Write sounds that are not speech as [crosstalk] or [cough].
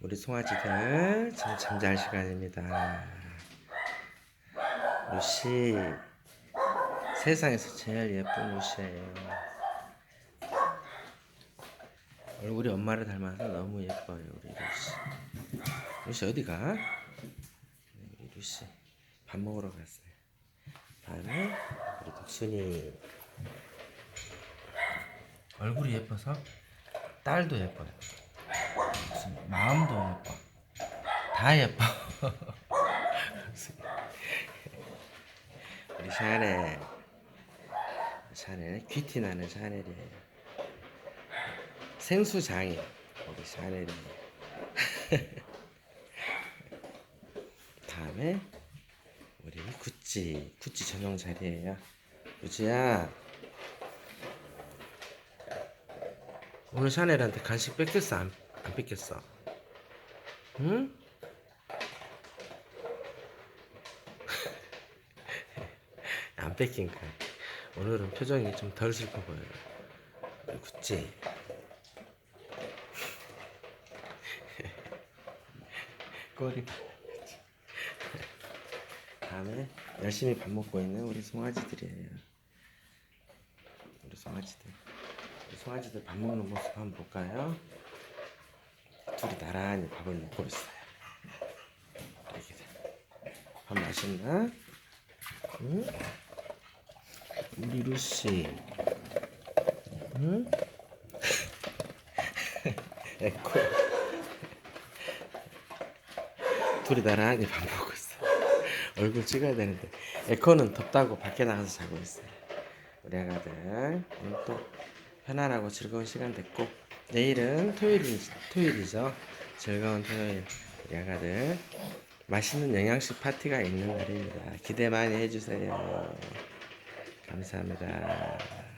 우리 송아지들 지금 잠잘 시간입니다. 루시 세상에서 제일 예쁜 루시예요. 얼굴이 엄마를 닮아서 너무 예뻐요 우리 루시. 루시 어디 가? 네, 우리 루시 밥 먹으러 갔어요. 다음에 우리 덕순이 얼굴이 예뻐서 딸도 예뻐요. 마음도 예뻐. 다 예뻐. [laughs] 우리 샤넬. 샤넬 귀티 나는 샤넬이에요. 생수장이 우리 샤넬이. [laughs] 다음에 우리 구찌 구찌 전용 자리예요. 구찌야. 오늘 샤넬한테 간식 뺏겼어 안, 안 뺏겼어? 응? [laughs] 안 뺏긴 거야. 오늘은 표정이 좀 덜 슬퍼 보여요. 구찌. [laughs] 꼬리 봐. [laughs] 다음에 열심히 밥 먹고 있는 우리 송아지들이에요. 우리 송아지들. 우리 송아지들 밥 먹는 모습 한번 볼까요? 둘이 나란히 밥을 먹고 있어요. 애기들. 밥 맛있나? 응? 우리 루시. 응? [laughs] 에코. 둘이 나란히 밥 먹고 있어. 얼굴 찍어야 되는데 에코는 덥다고 밖에 나가서 자고 있어요. 우리 아가들 오늘 또 편안하고 즐거운 시간 됐고 내일은 토요일 토요일이죠. 즐거운 토요일 아가들 맛있는 영양식 파티가 있는 날입니다. 기대 많이 해주세요. 감사합니다.